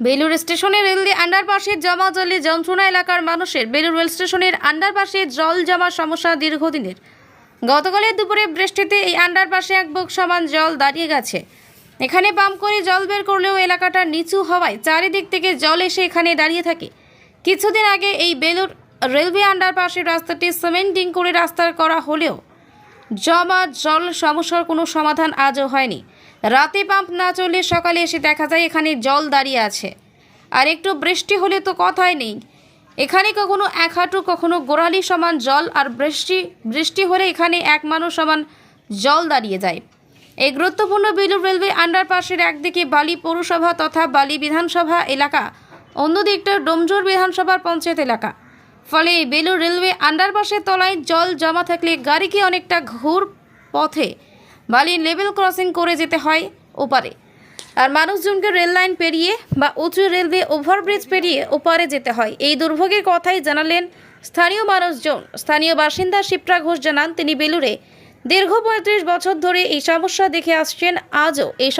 বেলুর স্টেশনের রেলওয়ে আন্ডারপাসের জমা জলে যন্ত্রণা এলাকার মানুষের বেলুর রেল স্টেশনের আন্ডারপাসে জল জমার সমস্যা দীর্ঘদিনের। গতকালের দুপুরে বৃষ্টিতে এই আন্ডারপাসে এক বুক সমান জল দাঁড়িয়ে গেছে। এখানে পাম্প করে জল বের করলেও এলাকাটা নিচু হওয়ায় চারিদিক থেকে জল এসে এখানে দাঁড়িয়ে থাকে। কিছুদিন আগে এই বেলুর রেলওয়ে আন্ডারপাসের রাস্তাটি সিমেন্টিং করে রাস্তা করা হলেও জমা জল সমস্যার কোনো সমাধান আজও হয়নি। রাতে পাম্প না চললে সকালে এসে দেখা যায় এখানে জল দাঁড়িয়ে আছে। আর একটু বৃষ্টি হলে তো কথাই নেই। এখানে কখনো এক হাঁটু, কখনো গোড়ালি সমান জল, আর বৃষ্টি বৃষ্টি হলে এখানে এক মানুষ সমান জল দাঁড়িয়ে যায়। এই গুরুত্বপূর্ণ বেলুর রেলওয়ে আন্ডারপাসের একদিকে বালি পৌরসভা তথা বালি বিধানসভা এলাকা অন্যদিকটা ডোমজোর বিধানসভার পঞ্চায়েত এলাকা। ফলে বেলুর রেলওয়ে আন্ডারপাসের তলায় জল জমা থাকলে গাড়িকে অনেকটা ঘুর পথে বালির লেভেল ক্রসিং করে যেতে হয় ওপারে। আর মানুষজনকে রেল লাইন পেরিয়ে বা উঁচু রেলওয়ে ওভারব্রিজ পেরিয়ে ওপারে যেতে হয়। এই দুর্ভোগের কথাই জানালেন স্থানীয় মানুষজন। স্থানীয় বাসিন্দা শিপ্রা ঘোষ জানান, তিনি বেলুরে দীর্ঘ পঁয়ত্রিশ বছর ধরে এই সমস্যা দেখে আসছেন। আজও এই